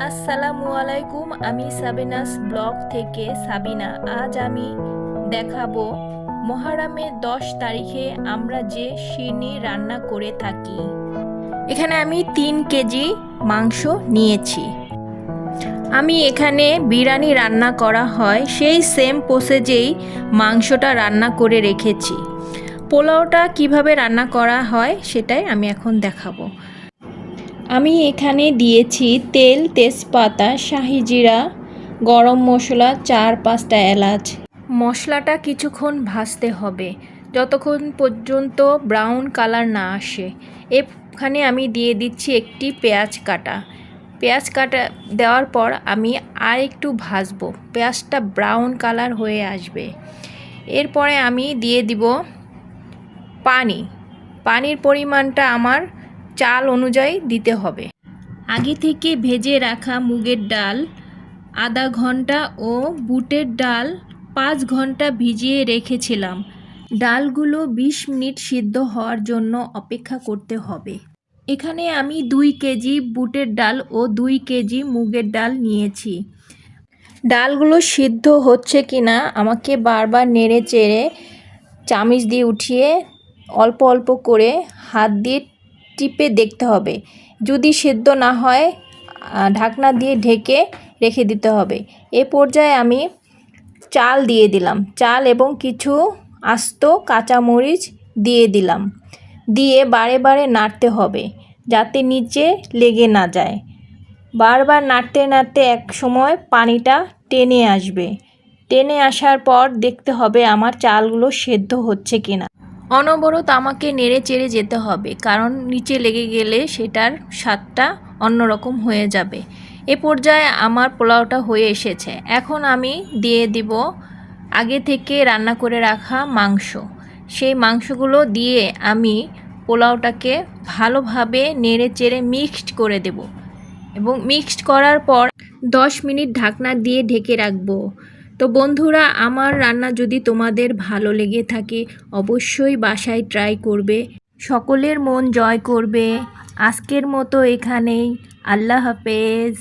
আসসালামু আলাইকুম, আমি সাবিনাস ব্লগ থেকে সাবিনা। আজ আমি দেখাবো মহারামের দশ তারিখে আমরা যে সিরনি রান্না করে থাকি। এখানে আমি তিন কেজি মাংস নিয়েছি। আমি এখানে বিরিয়ানি রান্না করা হয়, সেই সেম প্রসেজেই মাংসটা রান্না করে রেখেছি। পোলাওটা কীভাবে রান্না করা হয়, সেটাই আমি এখন দেখাবো। আমি এখানে দিয়েছি তেল, তেজপাতা, শাহি জিরা, গরম মশলা, চার পাঁচটা এলাচ। মশলাটা কিছুক্ষণ ভাজতে হবে। যতক্ষণ পর্যন্ত ব্রাউন কালার না আসে। এখানে আমি দিয়ে দিচ্ছি একটি পেঁয়াজ কাটা। পেঁয়াজ কাটা দেওয়ার পর আমি আর একটু ভাজবো। পেঁয়াজটা ব্রাউন কালার হয়ে আসবে। এরপরে আমি দিয়ে দিব পানি। পানির পরিমাণটা আমার চাল অনুযায়ী দিতে হবে। আগে থেকে ভেজে রাখা মুগের ডাল আধা ঘণ্টা ও বুটের ডাল পাঁচ ঘণ্টা ভিজিয়ে রেখেছিলাম। ডালগুলো বিশ মিনিট সিদ্ধ হওয়ার জন্য অপেক্ষা করতে হবে। এখানে আমি দুই কেজি বুটের ডাল ও দুই কেজি মুগের ডাল নিয়েছি। ডালগুলো সিদ্ধ হচ্ছে কি না আমাকে বারবার নেড়ে চেড়ে চামিচ দিয়ে উঠিয়ে অল্প অল্প করে হাত দিয়ে টিপে দেখতে হবে। যদি সেদ্ধ না হয় ঢাকনা দিয়ে ঢেকে রেখে দিতে হবে। এ পর্যায়ে আমি চাল দিয়ে দিলাম। চাল এবং কিছু আস্ত কাঁচামরিচ দিয়ে দিলাম। দিয়ে বারে বারে নাড়তে হবে যাতে নিচে লেগে না যায়। বারবার নাড়তে নাড়তে এক সময় পানিটা টেনে আসবে। টেনে আসার পর দেখতে হবে আমার চালগুলো সেদ্ধ হচ্ছে কিনা। অনবরত আমাকে নেড়ে চেড়ে যেতে হবে, কারণ নিচে লেগে গেলে সেটার স্বাদটা অন্যরকম হয়ে যাবে। এ পর্যায়ে আমার পোলাওটা হয়ে এসেছে। এখন আমি দিয়ে দিব আগে থেকে রান্না করে রাখা মাংস। সেই মাংসগুলো দিয়ে আমি পোলাওটাকে ভালোভাবে নেড়ে চেড়ে মিক্সড করে দেব এবং মিক্সড করার পর দশ মিনিট ঢাকনা দিয়ে ঢেকে রাখব। তো বন্ধুরা, আমার রান্না যদি তোমাদের ভালো লেগে থাকে, অবশ্যই বাসায় ট্রাই করবে। সকলের মন জয় করবে। আজকের মতো এখানেই। আল্লাহ হাফেজ।